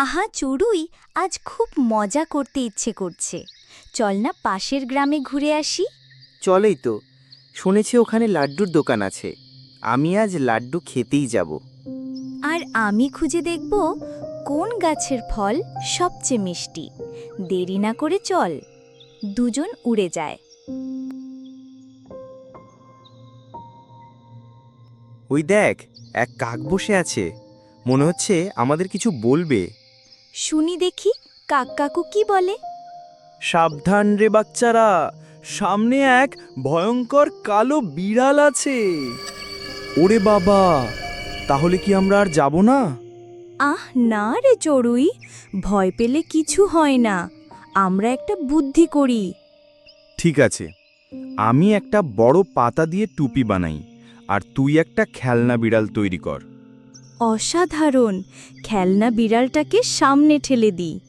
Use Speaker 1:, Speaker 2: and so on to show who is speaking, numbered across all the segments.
Speaker 1: আহা চড়ুই আজ খুব মজা করতে ইচ্ছে করছে। চল না পাশের গ্রামে ঘুরে আসি।
Speaker 2: চলেই তো। শুনেছি ওখানে লাড্ডুর দোকান আছে। আমি আজ লাড্ডু খেতেই যাব।
Speaker 1: আর আমি খুঁজে দেখব কোন গাছের ফল সবচেয়ে মিষ্টি। দেরি না করে চল। দুজন উড়ে যায়।
Speaker 2: ওই দেখ এক কাক বসে আছে। মনে হচ্ছে আমাদের কিছু বলবে।
Speaker 1: শুনি দেখি কাক কাকু কি বলে?
Speaker 3: সাবধান রে বাচ্চারা সামনে এক ভয়ঙ্কর কালো বিড়াল আছে। ওরে বাবা তাহলে কি আমরা আর যাব না?
Speaker 1: আহ না রে চড়ুই ভয় পেলে কিছু হয় না। আমরা একটা বুদ্ধি করি।
Speaker 3: ঠিক আছে আমি একটা বড় পাতা দিয়ে টুপি বানাই আর তুই একটা খেলনা বিড়াল তৈরি কর।
Speaker 1: অসাধারণ। খেলনা বিড়ালটাকে সামনে ঠেলে দিই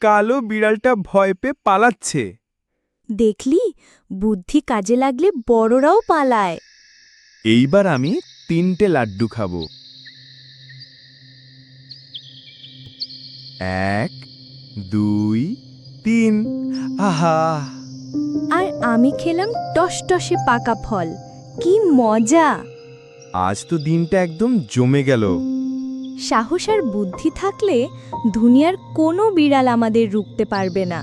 Speaker 3: কালো বিড়ালটা ভয় পেয়ে পালাচ্ছে।
Speaker 1: দেখলি? বুদ্ধি কাজে লাগলে বড়রাও পালায়।
Speaker 3: এইবার আমি তিনটে লাড্ডু খাব। এক দুই তিন। আহা!
Speaker 1: আর আমি খেলাম টসটসে পাকা ফল। কি মজা!
Speaker 3: আজ তো দিনটা একদম জমে গেল।
Speaker 1: সাহস আর বুদ্ধি থাকলে দুনিয়ার কোনো বিড়াল আমাদের রুখতে পারবে না।